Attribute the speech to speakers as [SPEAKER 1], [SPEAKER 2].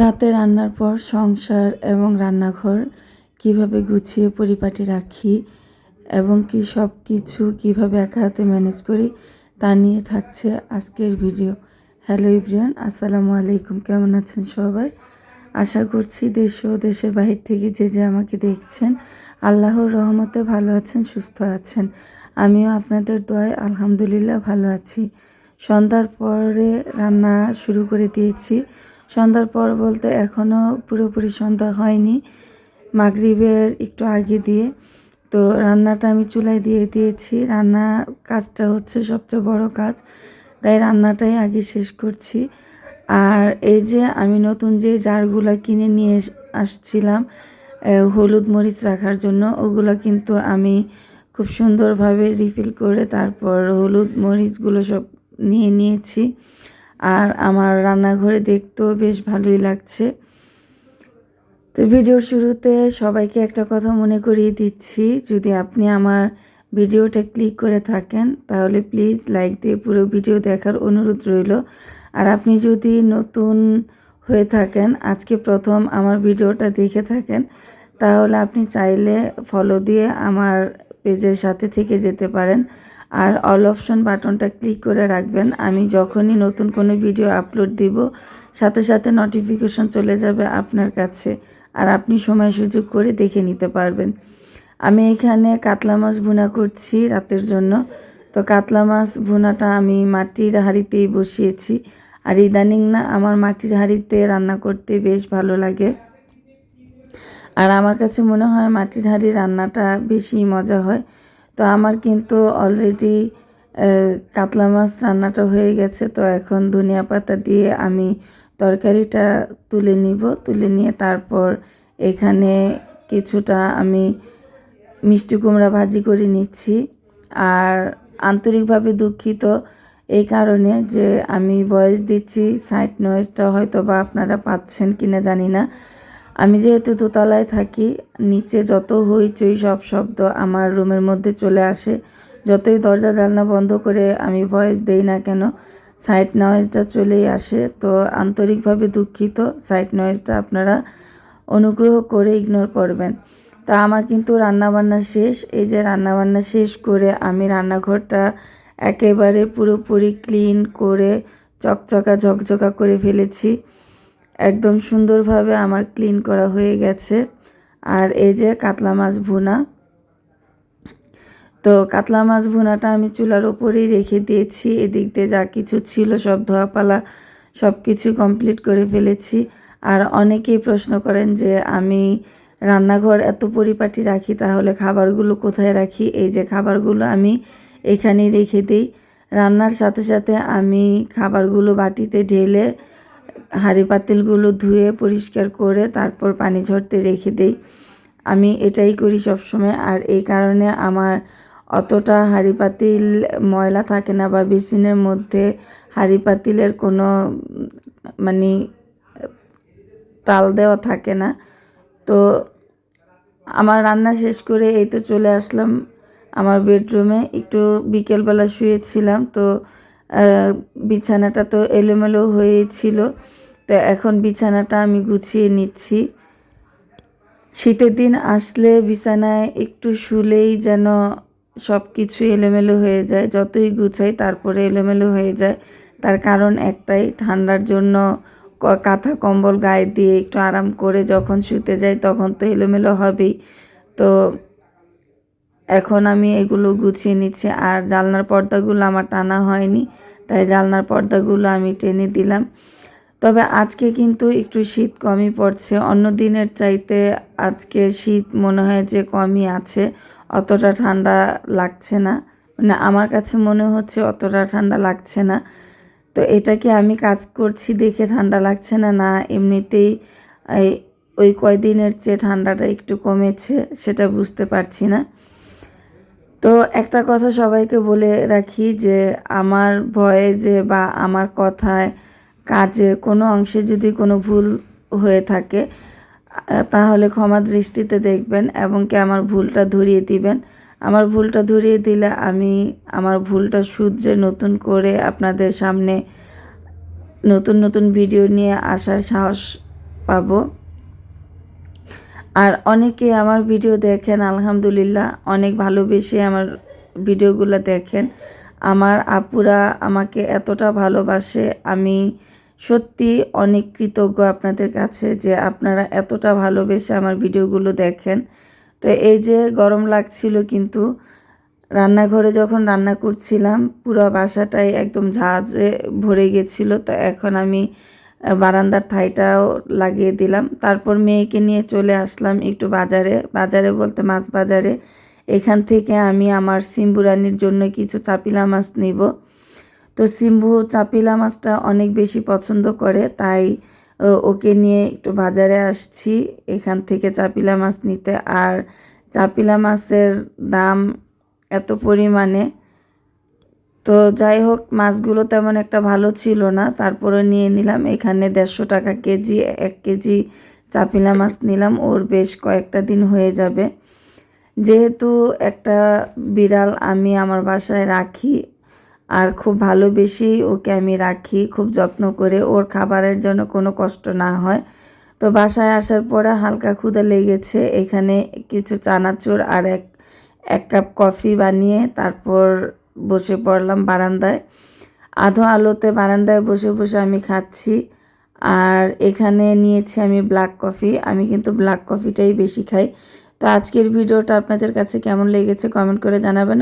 [SPEAKER 1] রাতে রান্নার পর সংসার এবং রান্নাঘর কীভাবে গুছিয়ে পরিপাটি রাখি এবং কি সব কিছু কীভাবে একা হাতে ম্যানেজ করি তা নিয়ে থাকছে আজকের ভিডিও। হ্যালো ইব্রিয়ান আসসালামু আলাইকুম। কেমন আছেন সবাই? আশা করছি দেশ ও দেশের বাহির থেকে যে যে আমাকে দেখছেন, আল্লাহর রহমতে ভালো আছেন, সুস্থ আছেন। আমিও আপনাদের দোয়ায় আলহামদুলিল্লাহ ভালো আছি। সন্ধ্যার পরে রান্না শুরু করে দিয়েছি। সন্ধ্যার পর বলতে এখনও পুরোপুরি সন্ধ্যা হয়নি। মাগরিবের একটু আগে দিয়ে। তো রান্নাটা আমি চুলায় দিয়ে দিয়েছি। রান্না কাজটা হচ্ছে সবচেয়ে বড় কাজ। তাই রান্নাটাই আগে শেষ করছি। আর এই যে আমি নতুন যে জারগুলো কিনে নিয়ে আসছিলাম হলুদ মরিচ রাখার জন্য, ওগুলো কিন্তু আমি খুব সুন্দরভাবে রিফিল করে তারপর হলুদ মরিচগুলো সব নিয়ে নিয়েছি। আর আমার রান্নাঘরে দেখতেও বেশ ভালোই লাগছে। তো ভিডিওর শুরুতে সবাইকে একটা কথা মনে করিয়ে দিচ্ছি, যদি আপনি আমার ভিডিওটা ক্লিক করে থাকেন, তাহলে প্লিজ লাইক দিয়ে পুরো ভিডিও দেখার অনুরোধ রইল। আর আপনি যদি নতুন হয়ে থাকেন, আজকে প্রথম আমার ভিডিওটা দেখে থাকেন, তাহলে আপনি চাইলে ফলো দিয়ে আমার পেজের সাথে থেকে যেতে পারেন। আর অল অপশন বাটনটা ক্লিক করে রাখবেন। আমি যখনই নতুন কোনো ভিডিও আপলোড দিব, সাথে সাথে নোটিফিকেশন চলে যাবে আপনার কাছে আর আপনি সময় সুযোগ করে দেখে নিতে পারবেন। আমি এখানে কাতলা মাছ ভুনা করছি রাতের জন্য। তো কাতলা মাছ ভুনাটা আমি মাটির হাঁড়িতেই বসিয়েছি আর ইদানিং না আমার মাটির হাঁড়িতে রান্না করতে বেশ ভালো লাগে। আর আমার কাছে মনে হয় মাটির হাঁড়ি রান্নাটা বেশি মজা হয়। তো আমার কিন্তু অলরেডি কাতলা মাছ রান্নাটা হয়ে গেছে। তো এখন ধনিয়া পাতা দিয়ে আমি তরকারিটা তুলে নিব। তুলে নিয়ে তারপর এখানে কিছুটা আমি মিষ্টি কুমড়া ভাজি করে নিচ্ছি। আর আন্তরিকভাবে দুঃখিত এই কারণে যে আমি ভয়েস দিচ্ছি সাইড নয়েজটা হয়তো বা আপনারা পাচ্ছেন কিনা জানি না। আমি যেহেতু দোতলায় থাকি, নিচে যত হইচই সব শব্দ আমার রুমের মধ্যে চলে আসে। যতই দরজা, জানলা বন্ধ করে আমি ভয়েস দেই না কেন, সাইড নয়েজটা চলেই আসে। তো আন্তরিকভাবে দুঃখিত, সাইড নয়েজটা আপনারা অনুগ্রহ করে ইগনোর করবেন। তা আমার কিন্তু রান্নাবান্না শেষ। এই যে রান্নাবান্না শেষ করে আমি রান্নাঘরটা একেবারে পুরোপুরি ক্লিন করে চকচকা, ঝকঝকা করে ফেলেছি। একদম সুন্দরভাবে আমার ক্লিন করা হয়ে গেছে। আর এই যে কাতলা মাছ ভুনা। তো কাতলা মাছ ভুনাটা আমি চুলার ওপরেই রেখে দিয়েছি। এদিক দিয়ে যা কিছু ছিল সব ধোয়াপালা সব কিছু কমপ্লিট করে ফেলেছি। আর অনেকেই প্রশ্ন করেন যে, আমি রান্নাঘর এত পরিপাটি রাখি, তাহলে খাবারগুলো কোথায় রাখি? এই যে খাবারগুলো আমি এখানেই রেখে দিই। রান্নার সাথে সাথে আমি খাবারগুলো বাটিতে ঢেলে হাঁড়ি পাতিলগুলো ধুয়ে পরিষ্কার করে তারপর পানি ঝরতে রেখে দেই। আমি এটাই করি সবসময়। আর এই কারণে আমার অতটা হাঁড়ি পাতিল ময়লা থাকে না বা বেসিনের মধ্যে হাঁড়ি পাতিলের কোনো মানে তাল দেওয়া থাকে না। তো আমার রান্না শেষ করে এই তো চলে আসলাম আমার বেডরুমে। একটু বিকেলবেলা শুয়েছিলাম তো বিছানাটা তো এলোমেলো হয়েছিল। তো এখন বিছানাটা আমি গুছিয়ে নিচ্ছি। শীতের দিন আসলে বিছানায় একটু শুলেই যেন সব কিছু এলোমেলো হয়ে যায়। যতই গুছাই তারপরে এলোমেলো হয়ে যায়। তার কারণ একটাই, ঠান্ডার জন্য কাঁথা, কম্বল, গায়ে দিয়ে একটু আরাম করে যখন শুতে যাই তখন তো এলোমেলো হবেই। তো এখন আমি এগুলো গুছিয়ে নিচ্ছি। আর জালনার পর্দাগুলো আমার টানা হয়নি, তাই জালনার পর্দাগুলো আমি টেনে দিলাম। তবে আজকে কিন্তু একটু শীত কমই পড়ছে। অন্য দিনের চাইতে আজকে শীত মনে হয় যে কমই আছে, অতটা ঠান্ডা লাগছে না। মানে আমার কাছে মনে হচ্ছে অতটা ঠান্ডা লাগছে না। তো এটা কি আমি কাজ করছি দেখে ঠান্ডা লাগছে না না এমনিতেই ওই কয়দিনের চেয়ে ঠান্ডাটা একটু কমেছে, সেটা বুঝতে পারছি না। তো একটা কথা সবাইকে বলে রাখি যে আমার ভয়ে যে বা আমার কথায়, কাজে কোনো অংশে যদি কোনো ভুল হয়ে থাকে তাহলে ক্ষমা দৃষ্টিতে দেখবেন এবং কি আমার ভুলটা ধরিয়ে দিবেন। আমার ভুলটা ধরিয়ে দিলে আমি আমার ভুলটা শুধরে নতুন করে আপনাদের সামনে নতুন নতুন ভিডিও নিয়ে আসার সাহস পাবো। আর অনেকে আমার ভিডিও দেখেন, আলহামদুলিল্লাহ, অনেক ভালোবেসে আমার ভিডিওগুলো দেখেন। আমার আপুরা আমাকে এতটা ভালোবাসে, আমি সত্যি অনেক কৃতজ্ঞ আপনাদের কাছে যে আপনারা এতটা ভালোবেসে আমার ভিডিওগুলো দেখেন। তো এই যে গরম লাগছিল কিন্তু, রান্নাঘরে যখন রান্না করছিলাম, পুরো বাসাটাই একদম ঝাঁঝে ভরে গেছিল। তো এখন আমি বারান্দার থাইটাও লাগিয়ে দিলাম। তারপর মেয়েকে নিয়ে চলে আসলাম একটু বাজারে। বাজারে বলতে মাছ বাজারে। এখান থেকে আমি আমার সিম্বুরানির জন্য কিছু চাপিলা মাছ নিব। তো সিম্বু চাপিলা মাছটা অনেক বেশি পছন্দ করে, তাই ওকে নিয়ে একটু বাজারে আসছি এখান থেকে চাপিলা মাছ নিতে। আর চাপিলা মাছের দাম এত পরিমাণে তো যাই হোক, মাছগুলো তেমন একটা ভালো ছিল না। তারপরে নিয়ে নিলাম, এখানে দেড়শো টাকা কেজি, এক কেজি চাপিলা মাছ নিলাম। ওর বেশ কয়েকটা দিন হয়ে যাবে। যেহেতু একটা বিড়াল আমি আমার বাসায় রাখি, আর খুব ভালোবেসেই ওকে আমি রাখি, খুব যত্ন করে, ওর খাবারের জন্য কোনো কষ্ট না হয়। তো বাসায় আসার পরে হালকা ক্ষুদা লেগেছে। এখানে কিছু চানাচুর আর এক এক কাপ কফি বানিয়ে, তারপর বসে পড়লাম বারান্দায়। আধো আলোতে বারান্দায় বসে বসে আমি খাচ্ছি। আর এখানে নিয়েছি আমি ব্ল্যাক কফি আমি কিন্তু ব্ল্যাক কফিটাই বেশি খাই। তো আজকের ভিডিওটা আপনাদের কাছে কেমন লেগেছে কমেন্ট করে জানাবেন।